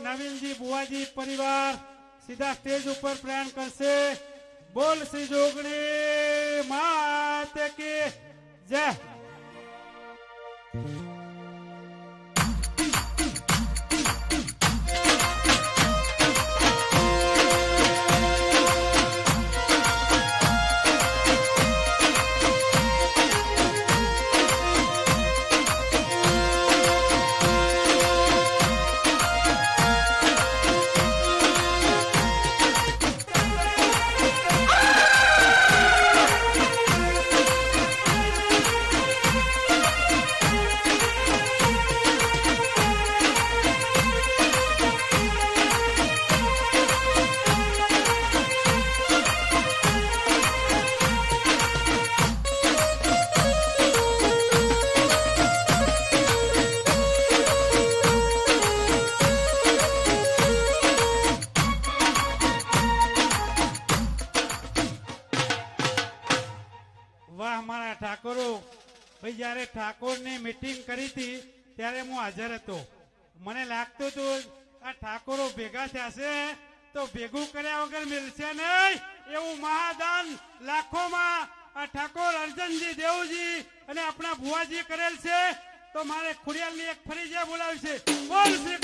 નવીનજી બુવાજી પરિવાર સીધા સ્ટેજ ઉપર પ્રયાણ કરશે. બોલ શ્રી જોગણી માતે કે જય. ઠાકોરો ભાઈ, જ્યારે ઠાકોરની મીટિંગ કરી હતી, ત્યારે હું હાજર હતો. મને લાગતું હતું, આ ઠાકોરો ભેગા થશે, તો ભેગું કર્યા વગર મિલશે નહીં. એવું મહાદાન લાખોમાં આ ઠાકોર અર્જનજી દેવજી અને આપણા ભુવાજી કરેલ છે. તો મારે ખુડિયાલની એક ફરી જે બોલાવી છે. બોલ શ્રી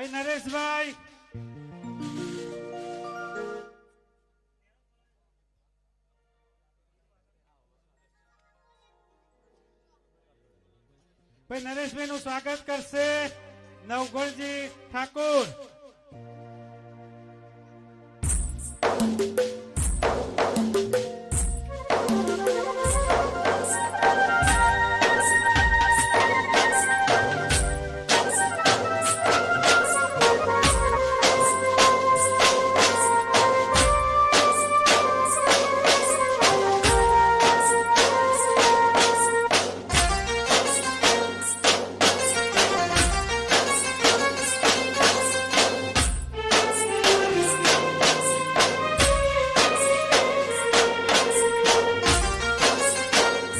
ભાઈ નરેશભાઈ. ભાઈ નરેશભાઈ નું સ્વાગત કરશે નવગણજી ઠાકોર.